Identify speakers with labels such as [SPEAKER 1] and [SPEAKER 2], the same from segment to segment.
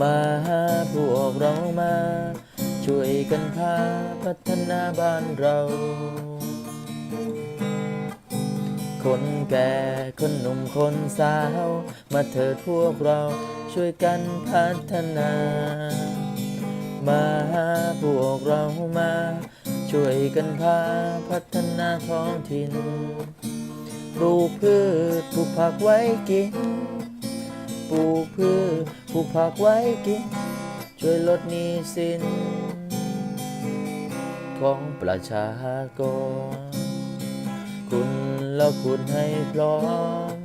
[SPEAKER 1] มาพวกเรามา ช่วยกันพาพัฒนาบ้านเรา คนแก่คนหนุ่มคนสาว มาเถิดพวกเราช่วยกันพัฒนา มาพวกเรามา ช่วยกันพาพัฒนาท้องถิ่นปลูกพืชปลูกผักไว้กิน ปลูกพืชปลูกผักไว้กิน ช่วยลดหนี้สิน ของประชากร คุณแล้วคุณให้พร้อม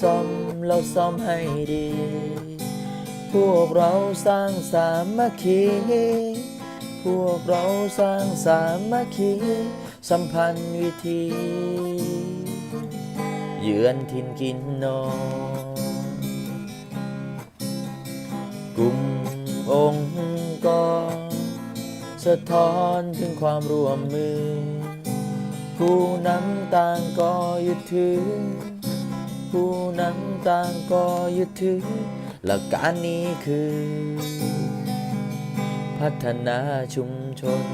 [SPEAKER 1] ซ่อมแล้วซ่อมให้ดี พวกเราสร้างสามัคคีพวกเราสร้างสามัคคีสัมพันธ์วิธี เยือนถิ่นกินนอน กลุ่มองค์กรสะท้อนถึงความร่วมมือ ผู้นำต่างก็ยึดถือ ผู้นำต่างก็ยึดถือ หลักการนี้คือ พัฒนาชุมชน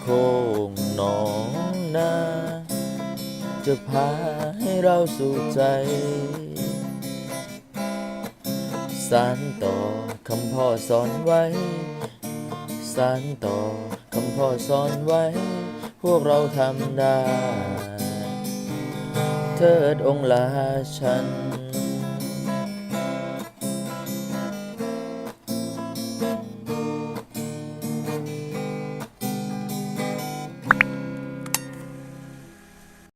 [SPEAKER 1] โค้งหนองนา จะพาให้เราสู่ใจ สานต่อคำพ่อสอนไว้ สานต่อคำพ่อสอนไว้ พวกเราทำได้ เทิดองค์ลาชัน